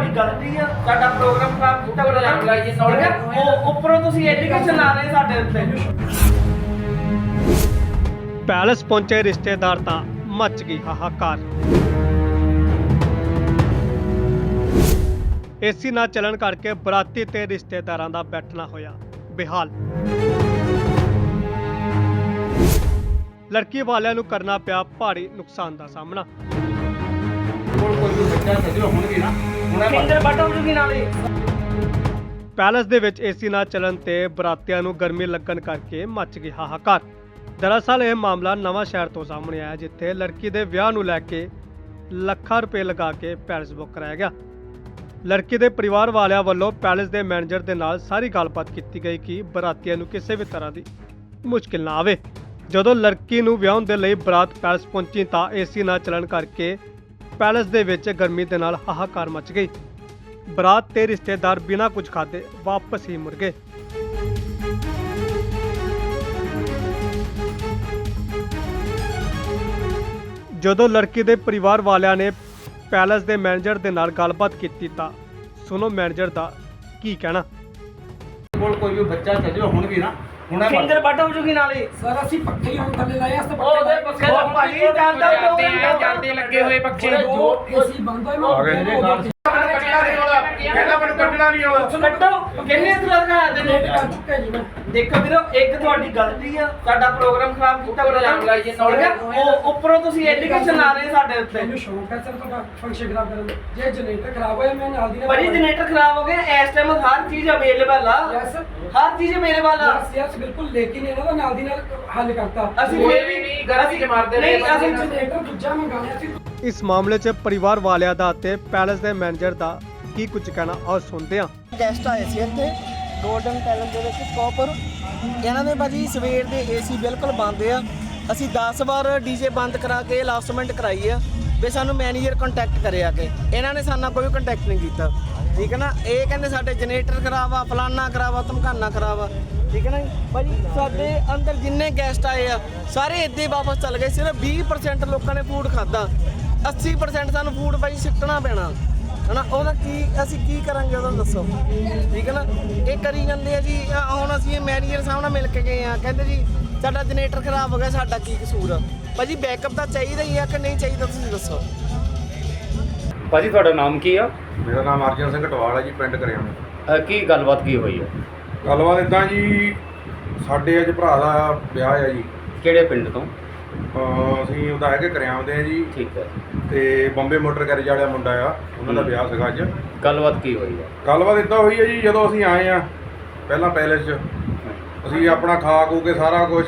ਤੁਹਾਡੀ ਗਲਤੀ ਆ। ਸਾਡਾ ਪ੍ਰੋਗਰਾਮ ਖਰਾਬ ਕੀਤਾ ਉਹ ਉੱਪਰੋਂ ਤੁਸੀਂ ਐਲੀਗੇਸ਼ਨ ਲਾ ਰਹੇ ਸਾਡੇ ਉੱਤੇ। ਪੈਲਸ ਪਹੁੰਚੇ ਰਿਸ਼ਤੇਦਾਰ ਤਾਂ ਮੱਚ ਗਈ ਹਾਹਾਕਾਰ। ਏਸੀ ਨਾ ਚੱਲਣ ਕਰਕੇ ਬਰਾਤੀ ਤੇ ਰਿਸ਼ਤੇਦਾਰਾਂ ਦਾ ਬੈਠਣਾ ਹੋਇਆ ਬਿਹਾਲ। ਲੜਕੀ ਵਾਲਿਆਂ ਨੂੰ ਕਰਨਾ ਪਿਆ ਭਾਰੀ ਨੁਕਸਾਨ ਦਾ ਸਾਹਮਣਾ। ਕਿੰਦਰ ਬਟਨ ਜੁਗੀ ਨਾਲੇ। ਪੈਲਸ ਦੇ ਵਿੱਚ ਏਸੀ ਨਾ ਚੱਲਣ ਤੇ ਬਰਾਤੀਆਂ ਨੂੰ ਗਰਮੀ ਲੱਗਣ ਕਰਕੇ ਮੱਚ ਗਈ ਹਾਹਾਕਾਰ। ਦਰਅਸਲ ਇਹ ਮਾਮਲਾ ਨਵਾਂ ਸ਼ਹਿਰ ਤੋਂ ਸਾਹਮਣੇ ਆਇਆ, ਜਿੱਥੇ ਲੜਕੀ ਦੇ ਵਿਆਹ ਨੂੰ ਲੈ ਕੇ ਲੱਖਾਂ ਰੁਪਏ ਲਗਾ ਕੇ ਪੈਲਸ ਬੁੱਕ ਕਰਾਇਆ ਗਿਆ। ਲੜਕੀ ਦੇ ਪਰਿਵਾਰ ਵਾਲਿਆਂ ਵੱਲੋਂ ਪੈਲਸ ਦੇ ਮੈਨੇਜਰ ਦੇ ਨਾਲ ਸਾਰੀ ਗੱਲਬਾਤ ਕੀਤੀ ਗਈ ਕਿ ਬਰਾਤੀਆਂ ਨੂੰ ਕਿਸੇ ਵੀ ਤਰ੍ਹਾਂ ਦੀ ਮੁਸ਼ਕਿਲ ਨਾ ਆਵੇ। ਜਦੋਂ ਲੜਕੀ ਨੂੰ ਵਿਆਹਣ ਦੇ ਲਈ ਬਰਾਤ ਪੈਲਸ ਪਹੁੰਚੀ ਤਾਂ ਏਸੀ ਨਾ ਚੱਲਣ ਕਰਕੇ ਪੈਲਸ ਦੇ ਵਿੱਚ ਗਰਮੀ ਦੇ ਨਾਲ ਹਾਹਾਕਾਰ ਮਚ ਗਈ। ਬਰਾਤ ਤੇ ਰਿਸ਼ਤੇਦਾਰ ਬਿਨਾਂ ਕੁਝ ਖਾਦੇ ਵਾਪਸ ਹੀ ਮੁੜ ਗਏ। ਜਦੋਂ ਲੜਕੀ ਦੇ ਪਰਿਵਾਰ ਵਾਲਿਆਂ ਨੇ ਪੈਲਸ ਦੇ ਮੈਨੇਜਰ ਦੇ ਨਾਲ ਗੱਲਬਾਤ ਕੀਤੀ ਤਾਂ ਸੁਣੋ ਮੈਨੇਜਰ ਦਾ ਕੀ ਕਹਿਣਾ। ਕੋਲ ਕੋਈ ਵੀ ਬੱਚਾ ਚੱਲ ਹੁਣ ਵੀ ਨਾ। ਹੁਣੇ ਕਿੰਦਰ ਬਟਨ ਜੁਗੀ ਨਾਲੇ। ਸਰ ਅਸੀਂ ਪੱਖੇ ਹੀ ਹੁਣ ਥੱਲੇ ਲਾਏ ਆ ਉਹ ਉਹਦੇ ਪੱਖੇ ਦਾ ਭਾਜੀ ਜਾਂਦਾ ਪ੍ਰੋਗਰਾਮ ਜਾਂਦੇ ਲੱਗੇ ਹੋਏ ਪੱਖੇ। ਜੋ ਏਸੀ ਬੰਦ ਮੈਂ ਆ ਗਏ। ਕੱਢਣਾ ਨਹੀਂ ਆਉਂਦਾ ਕੱਟੋ ਕਿੰਨੇ ਤਰ੍ਹਾਂ ਦਾ ਕਰ ਨੇ? ਚੁੱਕੇ ਜੀ ਮੈਂ। ਦੇਖੋ ਵੀਰੋ ਇੱਕ ਤੁਹਾਡੀ ਗਲਤੀ ਆ। ਸਾਡਾ ਪ੍ਰੋਗਰਾਮ ਖਰਾਬ ਕੀਤਾ ਬੜਾ ਠੀਕ ਹੈ ਉਹ ਉੱਪਰੋਂ ਤੁਸੀਂ ਐਲੀਗੇਸ਼ਨ ਲਾ ਰਹੇ ਸਾਡੇ ਉੱਤੇ। ਮੈਨੂੰ ਸ਼ੌਂਕ ਹੈ ਸਰ ਤੁਹਾਡਾ ਫੰਕਸ਼ਨ ਖਰਾਬ ਕਰਨ ਦਾ। ਜੇ ਜਨਰੇਟਰ ਖਰਾਬ ਹੋਇਆ ਮੈਂ ਨਾਲ ਦੀ ਨਾਲ ਬੜੀ ਜਨਰੇਟਰ ਖਰਾਬ ਹੋ ਗਿਆ। ਇਸ ਟਾਈਮ ਹਰ ਚੀਜ਼ ਅਵੇਲੇਬਲ ਆ। ਯੈਸ ਹਰ ਚੀਜ਼ ਅਵੇਲੇਬਲ ਆ। ਯੈਸ ਯੈਸ ਬਿਲਕੁਲ ਲੇਕਿਨ ਇਹਨਾਂ ਦਾ ਨਾਲ ਦੀ ਨਾਲ ਹੱਲ ਕਰਤਾ। ਅਸੀਂ ਫਿਰ ਵੀ ਨਹੀਂ, ਗਲਤੀ ਚ ਮਾਰਦੇ ਨਹੀਂ। ਅਸੀਂ ਜਨਰੇਟਰ ਦੂਜਾ ਮੰਗਾਇਆ ਸੀ। ਇਸ ਮਾਮਲੇ 'ਚ ਪਰਿਵਾਰ ਵਾਲਿਆਂ ਦਾ ਤੇ ਪੈਲਸ ਦੇ ਮੈਨੇਜਰ ਦਾ ਕੀ ਕੁਝ ਕਹਿਣਾ ਆਓ ਸੁਣਦੇ ਹਾਂ। ਗੈਸਟ ਆਏ ਸੀ ਇੱਥੇ। ਗੋਲਡਨ ਪੈਲਸ ਦੇ ਵਿੱਚ ਕੋਪਰ ਇਹਨਾਂ ਨੇ ਭਾਜੀ ਸਵੇਰ ਦੇ ਏਸੀ ਬਿਲਕੁਲ ਬੰਦ ਆ। ਅਸੀਂ 10 ਵਾਰ ਡੀਜੇ ਬੰਦ ਕਰਾ ਕੇ ਲਾਸਟਮੈਂਟ ਕਰਾਈ ਆ। ਵੀ ਸਾਨੂੰ ਮੈਨੇਜਰ ਕੰਟੈਕਟ ਕਰਿਆ ਕੇ। ਇਹਨਾਂ ਨੇ ਸਾਨੂੰ ਕੋਈ ਕੰਟੈਕਟ ਨਹੀਂ ਕੀਤਾ। ਠੀਕ ਹੈ ਨਾ? ਇਹ ਕਹਿੰਦੇ ਸਾਡੇ ਜਨਰੇਟਰ ਖਰਾਬ ਆ, ਫਲਾਨਾ ਖਰਾਬ ਆ, ਧਮਕਾਨਾ ਖਰਾਬ ਆ। ਠੀਕ ਹੈ ਨਾ ਜੀ? ਭਾਜੀ, ਸਾਡੇ ਅੰਦਰ ਜਿੰਨੇ ਗੈਸਟ ਆਏ ਆ, ਸਾਰੇ ਇੱਦਾਂ ਹੀ ਵਾਪਸ ਚੱਲ ਗਏ। ਸਿਰਫ 20% ਲੋਕਾਂ ਨੇ ਫੂਡ ਖਾਦਾ 80% ਸਾਨੂੰ ਫੂਡ ਭਾਜੀ ਸਿੱਟਣਾ ਪੈਣਾ। ਹਨਾ ਉਹਦਾ ਕੀ ਅਸੀਂ ਕੀ ਕਰਾਂਗੇ ਉਹਦਾ ਦੱਸੋ। ਠੀਕ ਹੈ ਨਾ? ਇਹ ਕਰੀ ਜਾਂਦੇ ਆ ਜੀ ਅਹ ਹੁਣ ਅਸੀਂ ਇਹ ਮੈਨੇਜਰ ਸਾਹਮਣੇ ਮਿਲ ਕੇ ਗਏ ਆ ਕਹਿੰਦੇ ਜੀ ਸਾਡਾ ਜਨਰੇਟਰ ਖਰਾਬ ਹੋ ਗਿਆ ਸਾਡਾ ਕੀ ਕਸੂਰ ਆ? ਭਾਜੀ ਬੈਕਅਪ ਤਾਂ ਚਾਹੀਦਾ ਹੀ ਆ ਕਿ ਨਹੀਂ ਚਾਹੀਦਾ ਤੁਸੀਂ ਦੱਸੋ। ਭਾਜੀ ਤੁਹਾਡਾ ਨਾਮ ਕੀ ਆ? ਮੇਰਾ ਨਾਮ ਅਰਜਨ ਸਿੰਘ ਟਵਾਲ ਹੈ ਜੀ ਪਿੰਡ ਕਰਿਆਣਾ ਅਹ ਕੀ ਗੱਲਬਾਤ ਕੀ ਹੋਈ ਆ? ਗੱਲਬਾਤ ਇਦਾਂ ਜੀ ਸਾਡੇ ਅੱਜ ਭਰਾ ਦਾ ਵਿਆਹ ਹੈ ਜੀ। ਕਿਹੜੇ ਪਿੰਡ ਤੋਂ? ਅਹ ਅਸੀਂ ਉਹਦਾ ਹੈਗੇ ਕਰਿਆਮ ਦੇ ਆ ਜੀ। ਠੀਕ ਹੈ ਤੇ ਬੰਬੇ ਮੋਟਰ ਗੈਰੇਜ ਵਾਲਾ ਮੁੰਡਾ ਆ ਉਹਨਾਂ ਦਾ। ਵਿਆਹ ਸੀਗਾ ਅੱਜ। ਗੱਲਬਾਤ ਕੀ ਹੋਈ ਆ? ਗੱਲਬਾਤ ਇਦਾਂ ਹੋਈ ਹੈ ਜੀ ਜਦੋਂ ਅਸੀਂ ਆਏ ਆ ਪਹਿਲਾਂ ਪੈਲੇਸ 'ਚ। ਅਸੀਂ ਆਪਣਾ ਖਾ ਖੂ ਕੇ ਸਾਰਾ ਕੁਝ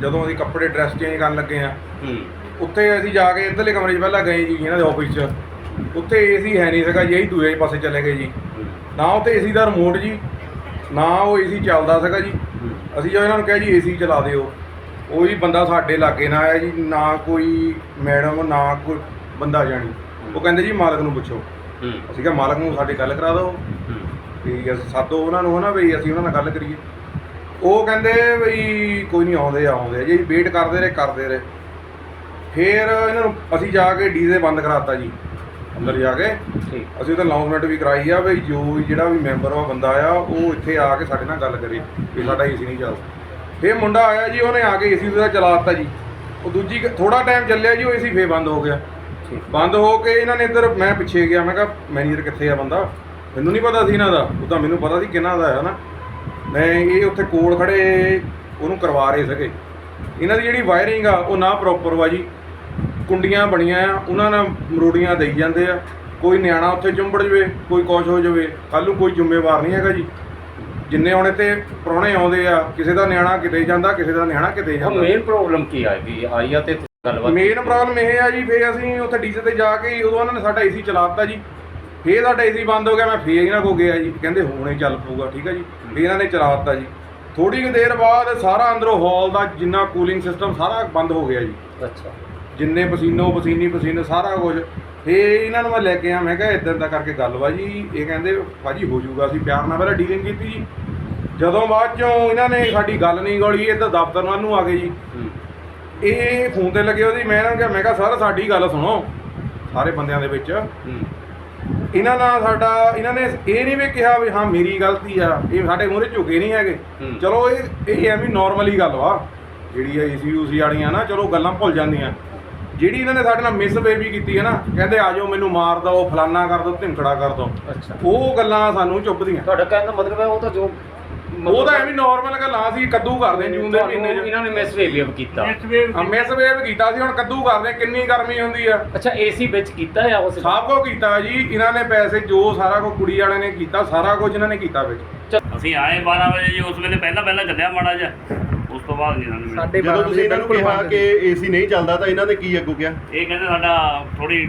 ਜਦੋਂ ਅਸੀਂ ਕੱਪੜੇ ਡਰੈਸ ਚੇਂਜ ਕਰਨ ਲੱਗੇ ਆ। ਹੂੰ। ਉੱਥੇ ਅਸੀਂ ਜਾ ਕੇ ਇੱਧਰਲੇ ਕਮਰੇ 'ਚ ਪਹਿਲਾਂ ਗਏ ਜੀ ਇਹਨਾਂ ਦੇ ਆਫਿਸ 'ਚ। ਉੱਥੇ ਏਸੀ ਹੈ ਨਹੀਂ ਸੀਗਾ ਜੀ ਅਸੀਂ ਦੂਜੇ ਪਾਸੇ ਚਲੇ ਗਏ ਜੀ। ਨਾ ਉੱਥੇ ਏਸੀ ਦਾ ਰਿਮੋਟ ਜੀ ਨਾ ਉਹ ਏਸੀ ਚੱਲਦਾ ਸੀਗਾ ਜੀ। ਅਸੀਂ ਜਦੋਂ ਇਹਨਾਂ ਨੂੰ ਕਿਹਾ ਜੀ ਏਸੀ ਚਲਾ ਦਿਓ। ਉਹ ਜੀ ਬੰਦਾ ਸਾਡੇ ਲਾਗੇ ਨਾ ਆਇਆ ਜੀ ਨਾ ਕੋਈ ਮੈਡਮ ਨਾ ਕੋਈ ਬੰਦਾ ਜਾਣੀ। ਉਹ ਕਹਿੰਦੇ ਜੀ ਮਾਲਕ ਨੂੰ ਪੁੱਛੋ। ਹੂੰ। ਅਸੀਂ ਕਿਹਾ ਮਾਲਕ ਨੂੰ ਸਾਡੇ ਗੱਲ ਕਰਾ ਦਿਓ। ਹੂੰ। ਵੀ ਅਸੀਂ ਸਾਦੋ ਉਹਨਾਂ ਨੂੰ ਹਨਾ ਵੀ ਅਸੀਂ ਉਹਨਾਂ ਨਾਲ ਗੱਲ ਕਰੀਏ। ਉਹ ਕਹਿੰਦੇ ਵੀ ਕੋਈ ਨਹੀਂ ਆਉਂਦੇ ਆਉਂਦੇ ਜੀ ਵੇਟ ਕਰਦੇ ਰਹੇ ਕਰਦੇ ਰਹੇ। ਫੇਰ ਇਹਨਾਂ ਨੂੰ ਅਸੀਂ ਜਾ ਕੇ ਡੀਜ਼ੇ ਬੰਦ ਕਰਾਤਾ ਜੀ ਅੰਦਰ ਜਾ ਕੇ। ਠੀਕ। ਅਸੀਂ ਉਹਦਾ ਅਨਾਉਂਸਮੈਂਟ ਵੀ ਕਰਾਈ ਆ ਵੀ ਜੋ ਵੀ ਜਿਹੜਾ ਵੀ ਮੈਂਬਰ ਆ ਬੰਦਾ ਆ ਉਹ ਇੱਥੇ ਆ ਕੇ ਸਾਡੇ ਨਾਲ ਗੱਲ ਕਰੇ ਵੀ ਸਾਡਾ ਏਸੀ ਨਹੀਂ ਚੱਲਦਾ। ਫੇਰ ਮੁੰਡਾ ਆਇਆ ਜੀ ਉਹਨੇ ਆ ਕੇ ਏਸੀ ਉਹਦਾ ਚਲਾ ਦਿੱਤਾ ਜੀ। ਉਹ ਦੂਜੀ ਥੋੜਾ ਟਾਈਮ ਚੱਲਿਆ ਜੀ ਉਹ ਏਸੀ ਫੇਰ ਬੰਦ ਹੋ ਗਿਆ। ਬੰਦ ਹੋ ਕੇ ਇਹਨਾਂ ਨੇ ਇੱਧਰ ਮੈਂ ਪਿੱਛੇ ਗਿਆ ਮੈਂ ਕਿਹਾ ਮੈਨੇਜਰ ਕਿੱਥੇ ਆ ਬੰਦਾ? ਮੈਨੂੰ ਨਹੀਂ ਪਤਾ ਸੀ ਇਹਨਾਂ ਦਾ। ਉਹ ਤਾਂ ਮੈਨੂੰ ਪਤਾ ਸੀ ਕਿਹਨਾਂ ਦਾ ਹੈ ਨਾ। ਮੈਂ ਇਹ ਉੱਥੇ ਕੋਲ ਖੜੇ ਉਹਨੂੰ ਕਰਵਾ ਰਹੇ ਸੀਗੇ। ਇਹਨਾਂ ਦੀ ਜਿਹੜੀ ਵਾਇਰਿੰਗ ਆ ਉਹ ਨਾ ਪ੍ਰੋਪਰ ਵਾ ਜੀ। ਕੁੰਡੀਆਂ ਬਣੀਆਂ ਆ ਉਹਨਾਂ ਨਾਲ ਮਰੋੜੀਆਂ ਦੇਈ ਜਾਂਦੇ ਆ। ਕੋਈ ਨਿਆਣਾ ਉੱਥੇ ਚੁੰਬੜ ਜਵੇ ਕੋਈ ਕੁਛ ਹੋ ਜਵੇ। ਕੱਲ ਨੂੰ ਕੋਈ ਜ਼ਿੰਮੇਵਾਰ ਨਹੀਂ ਹੈਗਾ ਜੀ। ਜਿੰਨੇ ਹੁਣ ਤੇ ਪ੍ਰਾਹੁਣੇ ਆਉਂਦੇ ਆ ਕਿਸੇ ਦਾ ਨਿਆਣਾ ਕਿਤੇ ਜਾਂਦਾ ਕਿਸੇ ਦਾ ਨਿਆਣਾ ਕਿਤੇ ਜਾਂਦਾ। ਮੇਨ ਪ੍ਰੋਬਲਮ ਕੀ ਆਈ ਆਈ ਆ ਤੇ ਗੱਲਬਾਤ ਮੇਨ ਪ੍ਰੋਬਲਮ ਇਹ ਆ ਜੀ ਫੇਰ ਅਸੀਂ ਉੱਥੇ ਡੀਜ਼ੇ ਤੇ ਜਾ ਕੇ ਉਦੋਂ ਉਹਨਾਂ ਨੇ ਸਾਡਾ ਏਸੀ ਚਲਾਤਾ ਜੀ। ਫੇਰ ਸਾਡਾ ਏਸੀ ਬੰਦ ਹੋ ਗਿਆ ਮੈਂ ਫੇਰ ਇਹਨਾਂ ਕੋ ਗਿਆ ਜੀ। ਕਹਿੰਦੇ ਹੁਣੇ ਚੱਲ ਪਊਗਾ ਠੀਕ ਹੈ ਜੀ। ਫੇਰ ਇਹਨਾਂ ਨੇ ਚਲਾਤਾ ਜੀ। ਥੋੜੀ ਕੁ ਦੇਰ ਬਾਅਦ ਸਾਰਾ ਅੰਦਰੋਂ ਹਾਲ ਦਾ ਜਿੰਨਾ ਕੂਲਿੰਗ ਸਿਸਟਮ ਸਾਰਾ ਬੰਦ ਹੋ ਗਿਆ ਜੀ। ਅੱਛਾ। ਜਿੰਨੇ ਪਸੀਨੋ ਪਸੀਨੀ ਪਸੀਨੇ ਸਾਰਾ ਕੁਝ ਫੇਰ ਇਹਨਾਂ ਨੂੰ ਮੈਂ ਲੈ ਕੇ ਆ ਮੈਂ ਕਿਹਾ ਇਦਾਂ ਦਾ ਕਰਕੇ ਗੱਲ ਵਾ ਜੀ। ਇਹ ਕਹਿੰਦੇ ਭਾਜੀ ਹੋ ਜਾਊਗਾ ਅਸੀਂ ਪਿਆਰ ਨਾਲ ਪਹਿਲਾਂ ਡੀਲਿੰਗ ਕੀਤੀ ਜੀ। ਜਦੋਂ ਬਾਅਦ ਚੋਂ ਇਹਨਾਂ ਨੇ ਸਾਡੀ ਗੱਲ ਨਹੀਂ ਗੋਲੀ ਇੱਧਰ ਦਫ਼ਤਰ ਵੱਲ ਨੂੰ ਆ ਗਏ ਜੀ। ਇਹ ਫੋਨ ਤੇ ਲੱਗੇ ਉਹਦੀ ਮੈਂ ਇਹਨਾਂ ਨੂੰ ਕਿਹਾ ਮੈਂ ਕਿਹਾ ਸਰ ਸਾਡੀ ਗੱਲ ਸੁਣੋ ਸਾਰੇ ਬੰਦਿਆਂ ਦੇ ਵਿੱਚ। ਇਹਨਾਂ ਨਾਲ ਸਾਡਾ ਇਹਨਾਂ ਨੇ ਇਹ ਨਹੀਂ ਵੀ ਕਿਹਾ ਵੀ ਹਾਂ ਮੇਰੀ ਗਲਤੀ ਆ ਇਹ ਸਾਡੇ ਮੂਹਰੇ ਝੁਕੇ ਨਹੀਂ ਹੈਗੇ। ਚਲੋ ਇਹ ਇਹ ਐਵੇਂ ਨਾਰਮਲੀ ਗੱਲ ਵਾ। ਜਿਹੜੀ ਇਹ ਏਸੀ ਯੂਸੀ ਵਾਲੀਆਂ ਨਾ ਚਲੋ ਗੱਲਾਂ ਭੁੱਲ ਜਾਂਦੀਆਂ। ਜਿਹੜੀ ਇਹਨਾਂ ਨੇ ਸਾਡੇ ਨਾਲ ਮਿਸ ਬੇਬੀ ਕੀਤੀ ਹੈ ਨਾ ਕਹਿੰਦੇ ਆ ਜਾਓ ਮੈਨੂੰ ਮਾਰ ਦੋ ਫਲਾਨਾ ਕਰ ਦੋ ਢਿੰਕੜਾ ਕਰ ਦੋ ਅੱਛਾ। ਉਹ ਗੱਲਾਂ ਸਾਨੂੰ ਚੁੱਭਦੀਆਂ। ਤੁਹਾਡਾ ਕਹਿਣ ਦਾ ਮਤਲਬ ਹੈ ਉਹ ਤਾਂ ਜੋ ਉਹ ਤਾਂ ਐਵੇਂ ਨਾਰਮਲ ਗੱਲਾਂ ਸੀ ਕੱਦੂ ਕਰਦੇ ਜੂਨ ਦੇ ਮਹੀਨੇ 'ਚ। ਇਹਨਾਂ ਨੇ ਮਿਸਬੀਹੇਵ ਕੀਤਾ। ਮਿਸ ਵੇਵ ਕੀਤਾ ਸੀ ਹੁਣ ਕੱਦੂ ਕਰਦੇ ਕਿੰਨੀ ਗਰਮੀ ਹੁੰਦੀ ਆ। ਅੱਛਾ ਏਸੀ ਵਿੱਚ ਕੀਤਾ ਆ ਉਸ ਸਭ ਕੁਝ ਕੀਤਾ ਜੀ ਇਹਨਾਂ ਨੇ ਪੈਸੇ ਜੋ ਸਾਰਾ ਕੁਝ ਕੁੜੀ ਵਾਲਿਆਂ ਨੇ ਕੀਤਾ ਸਾਰਾ ਕੁਝ ਇਹਨਾਂ ਨੇ ਕੀਤਾ ਵਿੱਚ। ਅਸੀਂ ਆਏ 12 ਵਜੇ ਜੀ ਉਸ ਵੇਲੇ ਪਹਿਲਾਂ ਪਹਿਲਾਂ ਚੱਲਿਆ ਮਾੜਾ ਜਿਹਾ। ਤੋਂ ਬਾਅਦ ਨਹੀਂ ਸਾਨੂੰ ਮਿਲਿਆ ਸਾਡੇ ਜਦੋਂ ਤੁਸੀਂ ਇਹਨਾਂ ਨੂੰ ਕਿਹਾ ਕਿ ਏਸੀ ਨਹੀਂ ਚੱਲਦਾ ਤਾਂ ਇਹਨਾਂ ਨੇ ਕੀ ਅੱਗੋਂ ਕਿਹਾ? ਇਹ ਕਹਿੰਦੇ ਸਾਡਾ ਥੋੜੀ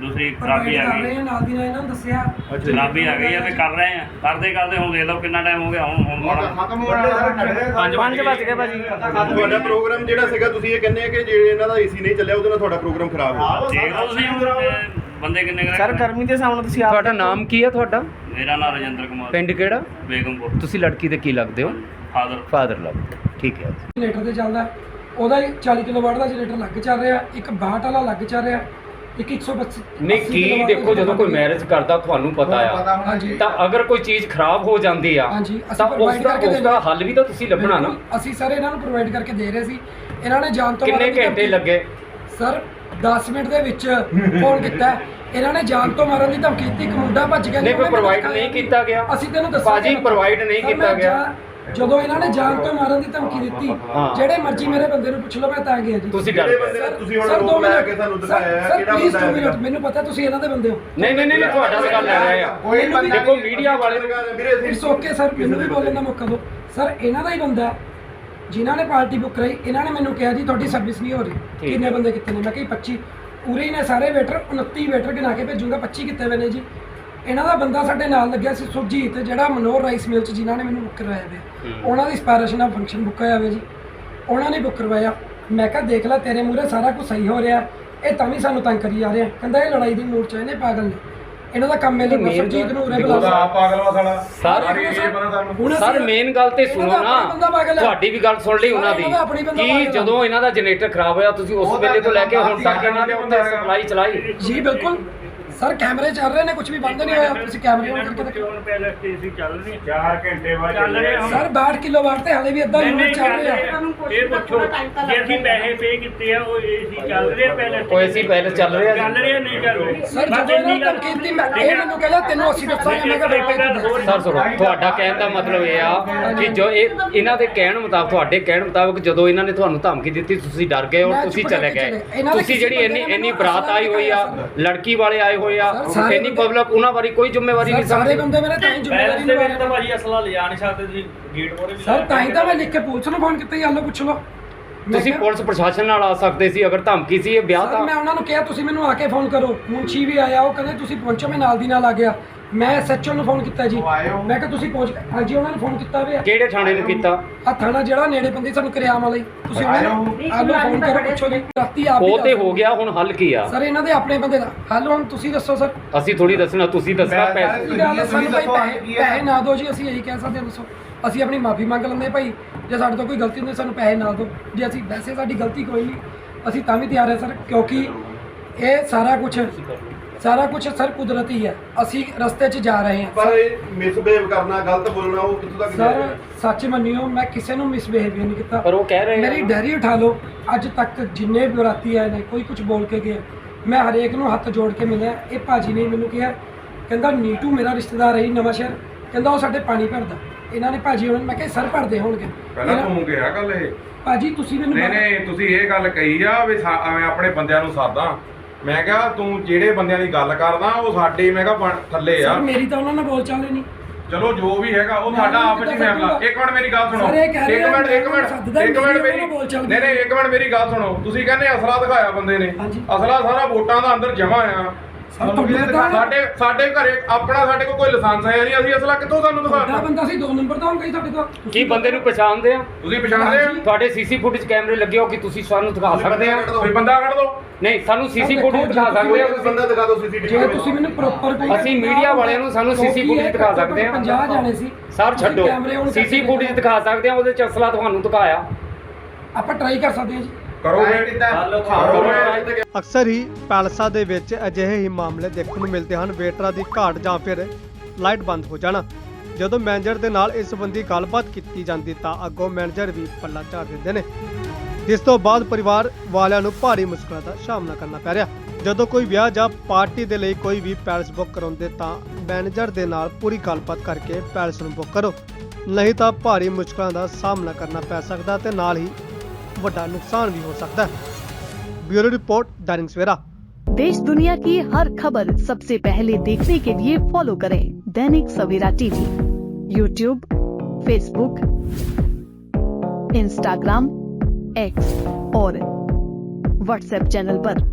ਦੂਸਰੀ ਖਰਾਬੀ ਆ ਕਰ ਰਹੇ ਗਈ ਹਾਂ ਨਾਲ ਦੀ ਨਾਲ ਇਹਨਾਂ ਨੂੰ ਦੱਸਿਆ। ਖਰਾਬੀ ਆ ਗਈ ਆ ਤੇ ਕਰ ਰਹੇ ਆ। ਕਰਦੇ ਕਰਦੇ ਹੁਣ ਦੇਖ ਲਓ ਕਿੰਨਾ ਟਾਈਮ ਹੋ ਗਿਆ ਹੁਣ ਹੁਣ ਮਾੜਾ। ਖਤਮ ਹੋ ਰਿਹਾ ਪੰਜ ਵੱਜ ਗਏ ਭਾਜੀ। ਤੁਹਾਡਾ ਪ੍ਰੋਗਰਾਮ ਜਿਹੜਾ ਸੀਗਾ ਤੁਸੀਂ ਇਹ ਕਹਿੰਦੇ ਆ ਕਿ ਜੇ ਇਹਨਾਂ ਦਾ ਏਸੀ ਨਹੀਂ ਚੱਲਿਆ ਉਹਦੇ ਨਾਲ ਤੁਹਾਡਾ ਪ੍ਰੋਗਰਾਮ ਖਰਾਬ ਹੋ ਦੇਖ ਲਓ ਤੁਸੀਂ ਹੁਣ, ਅਹ, ਬੰਦੇ ਕਿੰਨੇ ਕੁ ਸਰ ਨੇ? ਗਰਮੀ ਦੇ ਸਾਹਮਣੇ ਤੁਸੀਂ ਆਪ ਤੁਹਾਡਾ ਨਾਮ ਕੀ ਹੈ ਤੁਹਾਡਾ? ਮੇਰਾ ਨਾਮ ਰਜਿੰਦਰ ਕੁਮਾਰ। ਪਿੰਡ ਕਿਹੜਾ? ਬੇਗਮਪੁਰ। ਤੁਸੀਂ ਲੜਕੀ ਦੇ ਕੀ ਲੱਗਦੇ ਹੋ? ਫਾਦਰ ਫਾਦਰ ਲੱਗਦੇ ਠੀਕ ਹੈ। ਜਨਰੇਟਰ ਤੇ ਚੱਲਦਾ ਉਹਦਾ ਹੀ 40 ਕਿਲੋਵਾਟ ਦਾ ਜਨਰੇਟਰ ਲੱਗ ਚੱਲ ਰਿਹਾ। ਇੱਕ 62 ਵਾਲਾ ਲੱਗ ਚੱਲ ਰਿਹਾ। ਇੱਕ 125 ਨਹੀਂ ਕੀ ਦੇਖੋ ਜਦੋਂ ਕੋਈ ਮੈਰਿਜ ਕਰਦਾ ਤੁਹਾਨੂੰ ਪਤਾ ਆ। ਤਾਂ ਅਗਰ ਕੋਈ ਚੀਜ਼ ਖਰਾਬ ਹੋ ਜਾਂਦੀ ਆ ਤਾਂ ਉਸ ਦਾ ਉਸ ਦਾ ਹੱਲ ਵੀ ਤਾਂ ਤੁਸੀਂ ਲੱਭਣਾ ਨਾ। ਅਸੀਂ ਸਰ ਇਹਨਾਂ ਨੂੰ ਪ੍ਰੋਵਾਈਡ ਕਰਕੇ ਦੇ ਰਹੇ ਸੀ। ਇਹਨਾਂ ਨੇ ਜਾਣ ਤੋਂ ਕਿੰਨੇ ਘੰਟੇ ਲੱਗੇ? ਸਰ 10 ਮਿੰਟ ਦੇ ਵਿੱਚ ਫੋਨ ਕੀਤਾ। ਇਹਨਾਂ ਨੇ ਜਾਨ ਤੋਂ ਮਾਰਨ ਦੀ ਧਮਕੀ ਦਿੱਤੀ। ਇੱਕ ਮੁੰਡਾ ਭੱਜ ਗਿਆ ਨਹੀਂ, ਕੋਈ ਦਿਖਾਇਆ ਨਹੀਂ ਕੀਤਾ ਗਿਆ। ਅਸੀਂ ਤੈਨੂੰ ਦੱਸਿਆ ਭਾਜੀ, provide ਨਹੀਂ ਕੀਤਾ ਗਿਆ। ਜਦੋਂ ਇਹਨਾਂ ਨੇ ਜਾਨ ਤੋਂ ਮਾਰਨ ਦੀ ਧਮਕੀ ਦਿੱਤੀ ਹਾਂ। ਜਿਹੜੇ ਮਰਜ਼ੀ ਮੇਰੇ ਬੰਦੇ ਨੂੰ ਪੁੱਛ ਲਓ ਮੈਂ ਤਾਂ ਗਿਆ ਜੀ। ਤੁਸੀਂ ਡਰ ਗਏ ਬੰਦੇ ਨੇ ਤੁਸੀਂ ਹੁਣ ਰੋਕ ਲੈ। ਕੇ ਸਾਨੂੰ ਦਿਖਾਇਆ ਹੈ ਕਿਹੜਾ ਬੰਦਾ ਹੈ ਮਿੰਟ, ਮੈਨੂੰ ਪਤਾ ਤੁਸੀਂ ਇਹਨਾਂ ਦੇ ਬੰਦੇ ਹੋ। ਨਹੀਂ ਨਹੀਂ ਨਹੀਂ ਤੁਹਾਡਾ ਤਾਂ ਗੱਲ ਲੈ ਰਹੇ ਆ ਕੋਈ ਬੰਦਾ ਦੇਖੋ ਮੀਡੀਆ ਵਾਲੇ ਵੀਰੇ ਇਟਸ ਓਕੇ ਸਰ ਮੈਨੂੰ ਵੀ ਬੋਲਣ ਦਾ ਮੌਕਾ ਦਿਓ। ਸਰ ਇਹਨਾਂ ਦਾ ਹੀ ਬੰਦਾ ਹੈ, ਜਿਨ੍ਹਾਂ ਨੇ ਪਾਰਟੀ ਬੁੱਕ ਕਰਾਈ ਇਹਨਾਂ ਨੇ ਮੈਨੂੰ ਕਿਹਾ ਜੀ ਤੁਹਾਡੀ ਸਰਵਿਸ ਨਹੀਂ ਹੋ ਰਹੀ। ਕਿੰਨੇ ਬੰਦੇ ਕਿੱਥੇ ਨੇ? ਮੈਂ ਕਿਹਾ ਜੀ 25 ਪੂਰੇ ਹੀ ਨੇ ਸਾਰੇ ਵੇਟਰ 29 ਵੇਟਰ ਗਿਣਾ ਕੇ ਭੇਜੂਗਾ 25 ਕਿੱਥੇ ਨੇ ਜੀ। ਇਹਨਾਂ ਦਾ ਬੰਦਾ ਸਾਡੇ ਨਾਲ ਲੱਗਿਆ ਸੀ ਸੁਰਜੀਤ ਜਿਹੜਾ ਮਨੋਰ ਰਾਈਸ ਮਿਲ ਚ ਜਿਨ੍ਹਾਂ ਨੇ ਮੈਨੂੰ ਬੁੱਕ ਕਰਵਾਇਆ ਵੇ। ਉਹਨਾਂ ਦੀ ਸਪੈਰੇਸ਼ਨ ਦਾ ਫੰਕਸ਼ਨ ਬੁੱਕ ਹੋਇਆ ਵੇ ਜੀ। ਉਹਨਾਂ ਨੇ ਬੁੱਕ ਕਰਵਾਇਆ। ਮੈਂ ਕਿਹਾ ਦੇਖ ਲੈ ਤੇਰੇ ਮੂਹਰੇ ਸਾਰਾ ਕੁਝ ਸਹੀ ਹੋ ਰਿਹਾ। ਇਹ ਤਾਂ ਵੀ ਸਾਨੂੰ ਤੰਗ ਕਰੀ ਜਾ ਰਹੇ। ਆ ਕਹਿੰਦਾ ਇਹ ਲੜਾਈ ਦੀ ਮੂਡ ਚ ਇਹਨੇ ਪਾਗਲ ਨੇ। ਇਹਨਾਂ ਦਾ ਕੰਮ ਇਹ main ਸੁਰਜੀਤ ਨੂੰ ਉਰੇ ਬੁਲਾ ਆਪ ਪਾਗਲ ਵਾ ਸਾਲਾ। ਸਰ, ਇਹ ਪਤਾ ਸਾਨੂੰ ਹੁਣ ਸਰ ਮੇਨ ਗੱਲ ਤੇ ਸੁਣੋ ਨਾ। ਤੁਹਾਡੀ ਵੀ ਗੱਲ ਸੁਣ ਲਈ ਉਹਨਾਂ ਦੀ। ਕਿ। ਜਦੋਂ ਇਹਨਾਂ ਦਾ ਜਨਰੇਟਰ ਖਰਾਬ ਹੋਇਆ ਤੁਸੀਂ ਉਸ ਵੇਲੇ ਤੋਂ ਲੈ ਕੇ ਹੁਣ ਤੱਕ ਇਹਨਾਂ ਦੇ ਉੱਤੇ ਸਪਲਾਈ ਚਲਾਈ? ਜੀ ਬਿਲਕੁਲ। ਸਰ ਕੈਮਰੇ ਚੱਲ ਰਹੇ ਨੇ ਕੁਝ ਵੀ ਬੰਦ ਨਹੀਂ ਹੋਇਆ। ਤੁਸੀਂ ਕੈਮਰੇ ਔਨ ਕਰਕੇ ਦੇਖੋ ਪਹਿਲਾਂ ਏਸੀ ਚੱਲ ਰਹੀ? 4 ਘੰਟੇ ਬਾਅਦ ਚੱਲ ਰਹੇ। ਹੁਣ ਸਰ 62 ਕਿਲੋਵਾਟ ਤੇ ਹਲੇ ਵੀ ਅੱਧਾ ਯੂਨਿਟ ਚੱਲ ਰਿਹਾ। ਇਹ ਪੁੱਛੋ ਜੇ ਅਸੀਂ ਪੈਸੇ ਪੇ ਕੀਤੇ ਆ ਉਹ ਏਸੀ ਚੱਲ ਰਿਹਾ ਪਹਿਲਾਂ ਉਹ ਏਸੀ ਪਹਿਲੇ ਚੱਲ ਰਿਹਾ। ਚੱਲ ਰਿਹਾ ਨਹੀਂ ਚੱਲ ਰਿਹਾ। ਸਰ ਜਦੋਂ ਇਹਨਾਂ ਨੇ ਧਮਕੀ ਦਿੱਤੀ ਮੈਂ ਇਹ ਮੈਨੂੰ ਕਹਿੰਦਾ ਤੈਨੂੰ ਅਸੀਂ ਦੱਸਾਂਗੇ ਮੈਂ ਕਿਹਾ ਬੇਟਾ ਤੂੰ ਦੱਸ ਸਰ ਸੁਣੋ ਤੁਹਾਡਾ ਕਹਿਣ ਦਾ ਮਤਲਬ ਇਹ ਆ ਕਿ ਜੋ ਇਹ ਇਹਨਾਂ ਦੇ ਕਹਿਣ ਮੁਤਾਬਕ ਤੁਹਾਡੇ ਕਹਿਣ ਮੁਤਾਬਕ ਜਦੋਂ ਇਹਨਾਂ ਨੇ ਤੁਹਾਨੂੰ ਧਮਕੀ ਦਿੱਤੀ ਤੁਸੀਂ ਡਰ ਗਏ ਔਰ ਮੈਂ ਤੁਸੀਂ ਚੁੱਪ ਚਲੇ ਕਰਕੇ ਗਏ। ਚਲੇ ਗਏ। ਇਹਨਾਂ ਦੇ ਤੁਸੀਂ ਕਿਸੇ ਜਿਹੜੀ ਇੰਨੀ ਬੰਦੇ ਨੇ ਇੰਨੀ ਮੈਨੂੰ ਬਰਾਤ ਆਈ ਹੋਈ ਆ ਲੜਕੀ ਵਾਲੇ ਆਏ ਹੋਏ ਆ ਸਰ, ਸਾਰੇ ਇੰਨੀ ਬੰਦੇ- ਪਬਲਿਕ ਉਹਨਾਂ ਬਾਰੇ ਕੋਈ ਜ਼ਿੰਮੇਵਾਰੀ ਨਹੀਂ ਸਰ, ਸਮਝਦੀ। ਬੰਦੇ ਮੇਰੇ ਤਾਂ ਹੀ ਜ਼ਿੰਮੇਵਾਰੀ ਨਹੀਂ ਤਾਂ ਭਾਜੀ ਅਸਲਾ ਲਿਜਾ ਨਹੀਂ ਸਕਦੇ ਤੁਸੀਂ ਗੇਟ ਮੋਰੇ ਸਰ ਤਾਂ ਹੀ ਤਾਂ ਮੈਂ ਲਿਖ ਕੇ ਪੁਲਿਸ ਨੂੰ ਫੋਨ ਕੀਤਾ ਹੀ ਆਲੋ ਪੁੱਛ ਲਓ। ਮੈਂ ਤੁਸੀਂ ਪੁਲਿਸ ਪ੍ਰਸ਼ਾਸਨ ਨਾਲ ਆ ਸਕਦੇ ਸੀ ਅਗਰ ਧਮਕੀ ਸੀ ਇਹ ਵਿਆਹ ਸਰ ਤਾਂ ਮੈਂ ਉਹਨਾਂ ਨੂੰ ਕਿਹਾ ਤੁਸੀਂ ਮੈਨੂੰ ਆ ਕੇ ਫੋਨ ਕਰੋ। ਮੁੰਸ਼ੀ ਵੀ ਆਇਆ ਉਹ ਕਹਿੰਦੇ ਤੁਸੀਂ ਪਹੁੰਚੋ ਮੈਂ ਨਾਲ ਦੀ ਨਾਲ ਆ ਗਿਆ। ਮੈਂ ਐਸਐਚਓ ਨੂੰ ਫੋਨ ਕੀਤਾ ਜੀ। ਮੈਂ ਕਿਹਾ ਤੁਸੀਂ ਪਹੁੰਚ ਹਾਂਜੀ ਉਹਨਾਂ ਨੂੰ ਫੋਨ ਕੀਤਾ ਵੇ ਕਿਹੜੇ ਥਾਣੇ ਨੂੰ ਕੀਤਾ? ਆ ਥਾਣਾ ਜਿਹੜਾ ਨੇੜੇ ਪੰਦੀ ਸਾਨੂੰ ਕਰਿਆਮ ਵਾਲਾ ਤੁਸੀਂ ਉਹਨੂੰ ਆਲੋ ਫੋਨ ਕਰੋ ਪੁੱਛੋ ਜੀ। ਰਾਤੀ ਆਪ ਹੀ ਉਹ ਤੇ ਦੱਸ ਹੋ ਗਿਆ ਹੁਣ ਹੱਲ ਕੀ ਆ? ਸਰ ਇਹਨਾਂ ਦੇ ਆਪਣੇ ਬੰਦੇ ਦਾ ਹੱਲ ਹੁਣ ਤੁਸੀਂ ਦੱਸੋ ਸਰ। ਅਸੀਂ ਥੋੜੀ ਦੱਸਣਾ ਤੁਸੀਂ ਦੱਸਣਾ ਕੀ ਪੈਸੇ। ਗੱਲ ਹੈ ਸਾਨੂੰ ਭਾਈ ਪੈਸੇ ਪੈਸੇ ਨਾ ਦਿਓ ਜੀ ਅਸੀਂ ਇਹੀ ਕਹਿ ਸਕਦੇ ਹਾਂ ਦੱਸੋ। ਅਸੀਂ ਆਪਣੀ ਮਾਫੀ ਮੰਗ ਲੈਂਦੇ ਭਾਈ ਜੇ ਸਾਡੇ ਤੋਂ ਕੋਈ ਗਲਤੀ ਹੁੰਦੀ ਸਾਨੂੰ ਪੈਸੇ ਨਾ ਦਿਓ। ਜੇ ਅਸੀਂ ਵੈਸੇ ਸਾਡੀ ਗਲਤੀ ਕੋਈ ਨਹੀਂ ਅਸੀਂ ਤਾਂ ਵੀ ਤਿਆਰ ਹੈ ਸਰ ਕਿਉਂਕਿ ਇਹ ਸਾਰਾ ਕੁਝ ਸਾਰਾ ਕੁਝ ਸਰ ਕੁਦਰਤੀ ਹੈ। ਅਸੀਂ ਰਸਤੇ 'ਚ ਜਾ ਰਹੇ ਹਾਂ। ਪਰ ਇਹ ਮਿਸਬਿਹੇਵ ਕਰਨਾ ਗਲਤ ਬੋਲਣਾ ਉਹ ਕਿੱਥੋਂ ਤੱਕ ਸਰ ਸੱਚ ਮੰਨਿਓ ਮੈਂ ਕਿਸੇ ਨੂੰ ਮਿਸਬਿਹੇਵ ਨਹੀਂ ਕੀਤਾ। ਪਰ ਉਹ ਕਹਿ ਰਹੇ ਮੇਰੀ ਡੈਰੀ ਉਠਾ ਲਓ। ਅੱਜ ਤੱਕ ਜਿੰਨੇ ਵੀ ਬਰਾਤੀ ਆਏ ਨੇ ਕੋਈ ਕੁਝ ਬੋਲ ਕੇ ਗਿਆ। ਮੈਂ ਹਰੇਕ ਨੂੰ ਹੱਥ ਜੋੜ ਕੇ ਮਿਲਿਆ। ਇਹ ਭਾਜੀ ਨੇ ਮੈਨੂੰ ਕਿਹਾ ਕਹਿੰਦਾ ਨੀਟੂ ਮੇਰਾ ਰਿਸ਼ਤੇਦਾਰ ਹੈ ਨਵਾਂ ਸ਼ਹਿਰ ਕਹਿੰਦਾ ਉਹ ਸਾਡੇ ਪਾਣੀ ਭਰਦਾ। ਇਹਨਾਂ ਨੇ ਭਾਜੀ ਉਹਨਾਂ ਮੈਂ ਕਿਹਾ ਸਰ ਭਰਦੇ ਹੋਣਗੇ। ਪਹਿਲਾਂ ਇਹਨਾਂ- ਗਿਆ ਗੱਲ ਇਹ। ਭਾਜੀ ਤੁਸੀਂ ਮੈਨੂੰ ਨਹੀਂ ਨਹੀਂ ਤੁਸੀਂ ਇਹ ਗੱਲ ਕਹੀ ਆ ਵੀ ਸਾ- ਐਵੇਂ ਆਪਣੇ ਬੰਦਿਆਂ ਨੂੰ ਸਾਦਾ। ਮੈਂ ਕਿਹਾ ਤੂੰ ਜਿਹੜੇ ਬੰਦਿਆਂ ਦੀ ਗੱਲ ਕਰਦਾ ਉਹ ਸਾਡੇ ਮੈਂ ਕਿਹਾ ਬਣ- ਥੱਲੇ ਆ। ਸਰ ਮੇਰੀ ਤਾਂ ਉਹਨਾਂ ਨਾਲ ਬੋਲ ਚਾਲ ਹੀ ਨਹੀਂ। ਚਲੋ ਜੋ ਵੀ ਹੈਗਾ ਉਹ ਮੈਂ ਸਾਡਾ ਉਹਨੂੰ ਆਪ ਚ ਕਿੱਦਾਂ ਫੈਸਲਾ? ਇੱਕ ਮਿੰਟ ਮੇਰੀ ਗੱਲ ਸੁਣੋ। ਸਰ, ਇਹ ਕਹਿ ਰਹੇ ਇੱਕ ਆ, ਮਿੰਟ ਇੱਕ ਸੱਦਦਾ ਮਿੰਟ ਇੱਕ ਮਿੰਟ ਮੇਰੀ ਉਹਨਾਂ ਨਾਲ ਬੋਲ ਚਾਲ ਨਹੀਂ ਨਹੀਂ। ਇੱਕ ਮਿੰਟ ਮੇਰੀ ਗੱਲ ਸੁਣੋ। ਤੁਸੀਂ ਕਹਿੰਦੇ ਅਸਲਾ ਦਿਖਾਇਆ ਬੰਦੇ ਨੇ। ਹਾਂਜੀ। ਅਸਲਾ ਸਾਰਾ ਵੋਟਾਂ ਦਾ ਅੰਦਰ ਜਮਾ ਆ। ਸਾਡੇ ਸਾਡੇ ਘਰੇ ਆਪਣਾ ਸਾਡੇ ਕੋਲ ਕੋਈ ਲਾਇਸੈਂਸ ਹੈ ਨਹੀਂ ਅਸੀਂ ਅਸਲਾ ਕਿੱਥੋਂ ਤੁਹਾਨੂੰ ਵੱਡਾ ਦਿਖਾਤਾ ਬੰਦਾ ਸੀ ਦੋ ਨੰਬਰ ਦਾ ਹੋਊਗਾ ਜੀ ਤੁਹਾਡੇ ਕੋਲ। ਕੀ ਬੰਦੇ ਨੂੰ ਪਛਾਣਦੇ ਆ? ਤੁਸੀਂ ਪਛਾਣਦੇ ਆ? ਤੁਹਾਡੇ ਸੀਸੀ ਫੁਟੇਜ ਕੈਮਰੇ ਲੱਗੇ ਹੋ ਕਿ ਤੁਸੀਂ ਸਾਨੂੰ ਦਿਖਾ ਸਕਦੇ ਆ? ਕੋਈ ਬੰਦਾ ਕੱਢ ਦਿਓ। ਨਹੀਂ ਸਾਨੂੰ ਸੀਸੀ ਦੇਖੋ, ਫੁਟੇਜ ਦਿਖਾ ਸਕਦੇ ਆ। ਕੋਈ ਬੰਦਾ ਦਿਖਾ ਦਿਓ ਸੀਸੀਟੀਵੀ ਜੇ ਤੁਸੀਂ ਮੈਨੂੰ ਪ੍ਰੋਪਰ ਕੋਈ ਅਸੀਂ media ਵਾਲਿਆਂ ਨੂੰ ਸਾਨੂੰ CC footage ਦਿਖਾ ਸਕਦੇ ਹਾਂ। 50 ਜਾਣੇ ਸੀ। ਸਰ ਤੁਸੀਂ ਛੱਡੋ। ਕੈਮਰੇ ਕਰਕੇ ਸੀਸੀ ਫੁਟੇਜ ਦਿਖਾ ਸਕਦੇ ਆ ਉਹਦੇ ਚ ਅਸਲਾ ਤੁਹਾਨੂੰ ਦਿਖਾਇਆ। ਆਪਾਂ ਟਰਾਈ ਕਰ ਸਕਦੇ ਹਾਂ ਜੀ। ਕਰੋਗੇ? ਅਕਸਰ ਹੀ ਪੈਲਸਾਂ ਦੇ ਵਿੱਚ ਅਜਿਹੇ ਹੀ ਮਾਮਲੇ ਦੇਖਣ ਨੂੰ ਮਿਲਦੇ ਹਨ ਵੇਟਰਾਂ ਦੀ ਘਾਟ ਜਾਂ ਫਿਰ ਲਾਈਟ ਬੰਦ ਹੋ ਜਾਣਾ। ਜਦੋਂ ਮੈਨੇਜਰ ਦੇ ਨਾਲ ਇਸ ਸੰਬੰਧੀ ਗੱਲਬਾਤ ਕੀਤੀ ਜਾਂਦੀ ਤਾਂ ਅੱਗੋਂ ਮੈਨੇਜਰ ਵੀ ਪੱਲਾ ਝਾੜ ਦਿੰਦੇ ਨੇ। ਜਿਸ ਤੋਂ ਬਾਅਦ ਪਰਿਵਾਰ ਵਾਲਿਆਂ ਨੂੰ ਭਾਰੀ ਮੁਸ਼ਕਲਾਂ ਦਾ ਸਾਹਮਣਾ ਕਰਨਾ ਪੈ ਰਿਹਾ। ਜਦੋਂ ਕੋਈ ਵਿਆਹ ਜਾਂ ਪਾਰਟੀ ਦੇ ਲਈ ਕੋਈ ਵੀ ਪੈਲਸ ਬੁੱਕ ਕਰਾਉਂਦੇ ਤਾਂ ਮੈਨੇਜਰ ਦੇ ਨਾਲ ਪੂਰੀ ਗੱਲਬਾਤ ਕਰਕੇ ਪੈਲਸ ਨੂੰ ਬੁੱਕ ਕਰੋ। ਨਹੀਂ ਤਾਂ ਭਾਰੀ ਮੁਸ਼ਕਲਾਂ ਦਾ ਸਾਹਮਣਾ ਕਰਨਾ ਪੈ ਸਕਦਾ ਤੇ ਨਾਲ ਹੀ ਵੱਡਾ ਨੁਕਸਾਨ ਵੀ ਹੋ ਸਕਦਾ ਹੈ ब्यूरो रिपोर्ट दैनिक सवेरा देश दुनिया की हर खबर सबसे पहले देखने के लिए फॉलो करें Dainik Savera TV YouTube Facebook Instagram X और व्हाट्सएप चैनल पर।